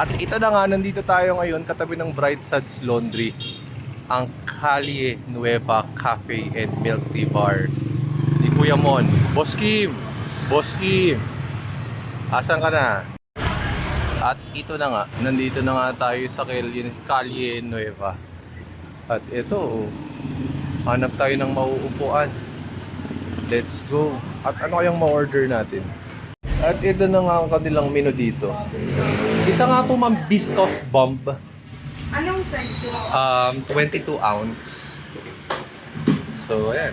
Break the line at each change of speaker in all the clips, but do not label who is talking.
At ito na nga, nandito tayo ngayon katabi ng Bright Suds Laundry. Ang Calle Nueva Cafe and Milk Tea Bar. Ni Kuya Mon. Boss Kim! Boss Kim! Asan ka na? At ito na nga, nandito na nga tayo sa Calle, Nueva. At ito, hanap tayo ng mauupuan. Let's go. At ano kayang ma-order natin? At ito na nga ang kanilang menu dito. Isa nga po ma'am, Biscoff Bomb.
Anong size yun?
Um, 22 ounce. So, ayan.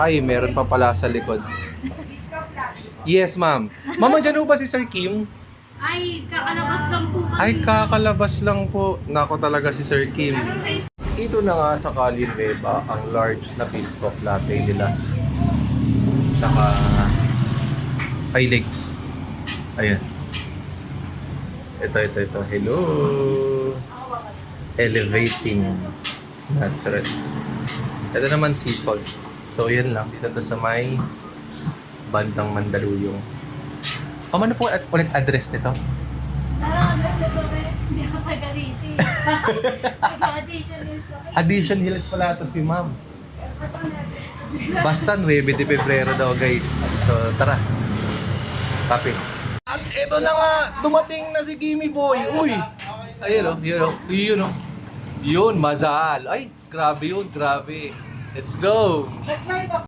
Ay, meron pa pala sa likod. Yes, ma'am. Mama, dyan po ba si Sir Kim?
Ay, kakalabas lang po kami.
Ay, kakalabas lang po. Nako talaga si Sir Kim. Ito na nga sa Kalin Beba, ang large na Biscoff latte nila. Tsaka, high legs. Ayan. Ito, ito, ito. Hello. Elevating. Natural. Ito naman sea salt. So, yan lang. Dito to sa may bandang Mandaluyong. Um, ano po at ulit address nito?
Parang address ito eh. Hindi ako taga rito. Taga-addition yun sa akin.
Addition Hills pala ito si ma'am. Basta 9 de Pebrero daw guys. So tara. Copy. At ito na nga, dumating na si Kimi Boy. Uy! Ayun oh, yun oh. Yun oh. Yun, mazal. Ay, grabe yun, grabe. Let's go!